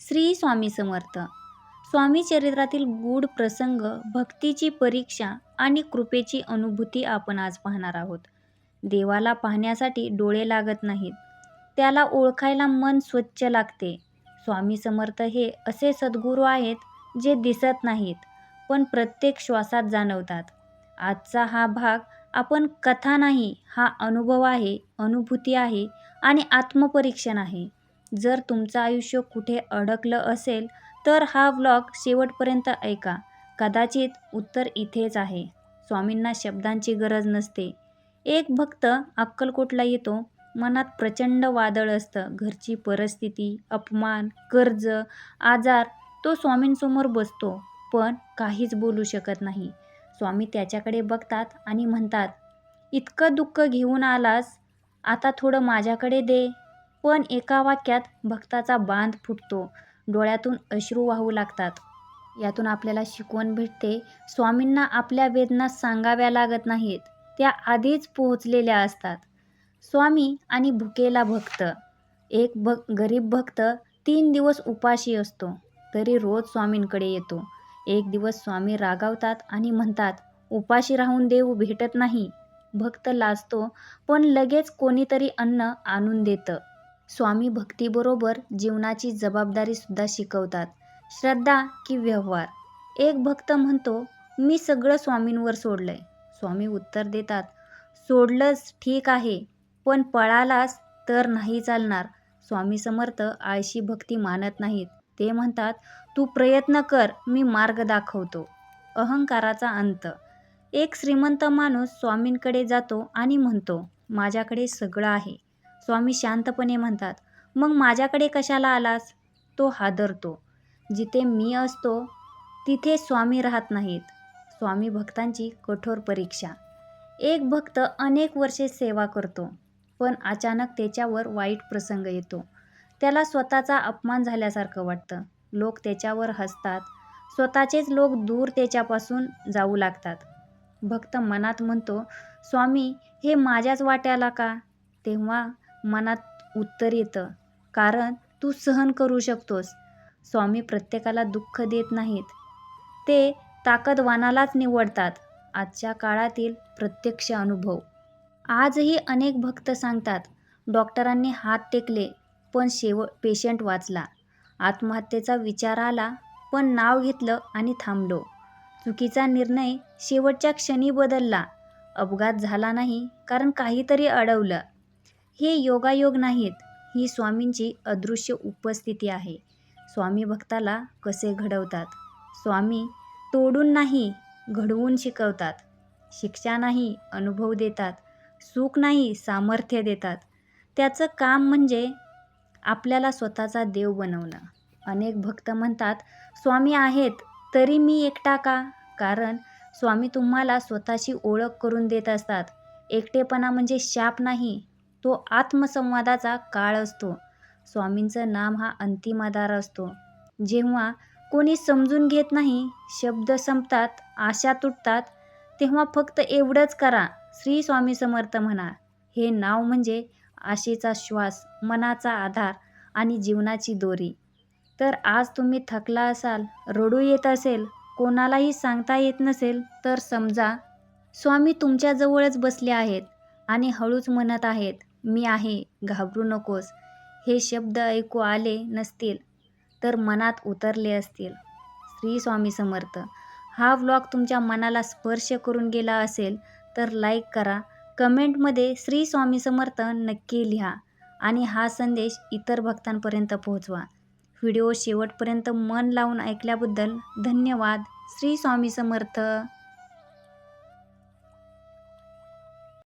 श्री स्वामी समर्थ. स्वामी चरित्रातील गूढ प्रसंग भक्तीची परीक्षा आणि कृपेची अनुभूती आपण आज पाहणार आहोत. देवाला पाहण्यासाठी डोळे लागत नाहीत. त्याला ओळखायला मन स्वच्छ लागते. स्वामी समर्थ हे असे सद्गुरू आहेत जे दिसत नाहीत पण प्रत्येक श्वासात जाणवतात. आजचा हा भाग आपण कथा नाही हा अनुभव आहे अनुभूती आहे आणि आत्मपरीक्षण आहे. जर तुमचं आयुष्य कुठे अडकलं असेल तर हा व्लॉग शेवटपर्यंत ऐका. कदाचित उत्तर इथेच आहे. स्वामींना शब्दांची गरज नसते. एक भक्त अक्कलकोटला येतो. मनात प्रचंड वादळ असतं. घरची परिस्थिती अपमान कर्ज आजार तो स्वामींसमोर बसतो पण काहीच बोलू शकत नाही. स्वामी त्याच्याकडे बघतात आणि म्हणतात इतकं दुःख घेऊन आलास आता थोडं माझ्याकडे दे. पण एका वाक्यात भक्ताचा बांध फुटतो. डोळ्यातून अश्रू वाहू लागतात. यातून आपल्याला शिकवण भेटते. स्वामींना आपल्या वेदना सांगाव्या लागत नाहीत. त्या आधीच पोहोचलेल्या असतात. स्वामी आणि भुकेला भक्त. एक भक गरीब भक्त तीन दिवस उपाशी असतो. तरी रोज स्वामींकडे येतो. एक दिवस स्वामी रागावतात आणि म्हणतात उपाशी राहून देव भेटत नाही. भक्त लाजतो पण लगेच कोणीतरी अन्न आणून देतं. स्वामी भक्तीबरोबर जीवनाची जबाबदारीसुद्धा शिकवतात. श्रद्धा की व्यवहार? एक भक्त म्हणतो मी सगळं स्वामींवर सोडलंय. स्वामी उत्तर देतात सोडलंच ठीक आहे पण पळालास तर नाही चालणार. स्वामी समर्थ आळशी भक्ती मानत नाहीत. ते म्हणतात तू प्रयत्न कर मी मार्ग दाखवतो. अहंकाराचा अंत. एक श्रीमंत माणूस स्वामींकडे जातो आणि म्हणतो माझ्याकडे सगळं आहे. स्वामी शांतपणे म्हणतात मग माझ्याकडे कशाला आलास? तो हादरतो. जिथे मी असतो तिथे स्वामी राहत नाहीत. स्वामी भक्तांची कठोर परीक्षा. एक भक्त अनेक वर्षे सेवा करतो पण अचानक त्याच्यावर वाईट प्रसंग येतो. त्याला स्वतःचा अपमान झाल्यासारखं वाटतं. लोक त्याच्यावर हसतात. स्वतःचेच लोक दूर त्याच्यापासून जाऊ लागतात. भक्त मनात म्हणतो स्वामी हे माझ्याच वाट्याला का? तेव्हा मनात उत्तर येतं. कारण तू सहन करू शकतोस. स्वामी प्रत्येकाला दुःख देत नाहीत. ते ताकदवानालाच निवडतात. आजच्या काळातील प्रत्यक्ष अनुभव. आजही अनेक भक्त सांगतात डॉक्टरांनी हात टेकले पण शेव पेशंट वाचला. आत्महत्येचा विचार आला पण नाव घेतलं आणि थांबलो. चुकीचा निर्णय शेवटच्या क्षणी बदलला. अपघात झाला नाही कारण काहीतरी अडवलं. हे योगायोग नाहीत ही स्वामींची अदृश्य उपस्थिती आहे. स्वामी भक्ताला कसे घडवतात? स्वामी तोडून नाही घडवून शिकवतात. शिक्षा नाही अनुभव देतात. सुख नाही सामर्थ्य देतात. त्याचं काम म्हणजे आपल्याला स्वतःचा देव बनवणं. अनेक भक्त म्हणतात स्वामी आहेत तरी मी एकटा का? कारण स्वामी तुम्हाला स्वतःची ओळख करून देत असतात. एकटेपणा म्हणजे शाप नाही तो आत्मसंवादाचा काळ असतो. स्वामींचं नाम हा अंतिम आधार असतो. जेव्हा कोणी समजून घेत नाही शब्द संपतात आशा तुटतात तेव्हा फक्त एवढंच करा श्री स्वामी समर्थ म्हणा. हे नाव म्हणजे आशेचा श्वास मनाचा आधार आणि जीवनाची दोरी. तर आज तुम्ही थकला असाल रडू येत असेल कोणालाही सांगता येत नसेल तर समजा स्वामी तुमच्याजवळच बसले आहेत आणि हळूच म्हणत आहेत मी आहे घाबरू नकोस. हे शब्द ऐकू आले नसतील तर मनात उतरले असतील. श्री स्वामी समर्थ हा व्लॉग तुमच्या मनाला स्पर्श करून गेला असेल तर लाईक करा. कमेंटमध्ये श्री स्वामी समर्थ नक्की लिहा आणि हा संदेश इतर भक्तांपर्यंत पोहोचवा. व्हिडिओ शेवटपर्यंत मन लावून ऐकल्याबद्दल धन्यवाद. श्री स्वामी समर्थ.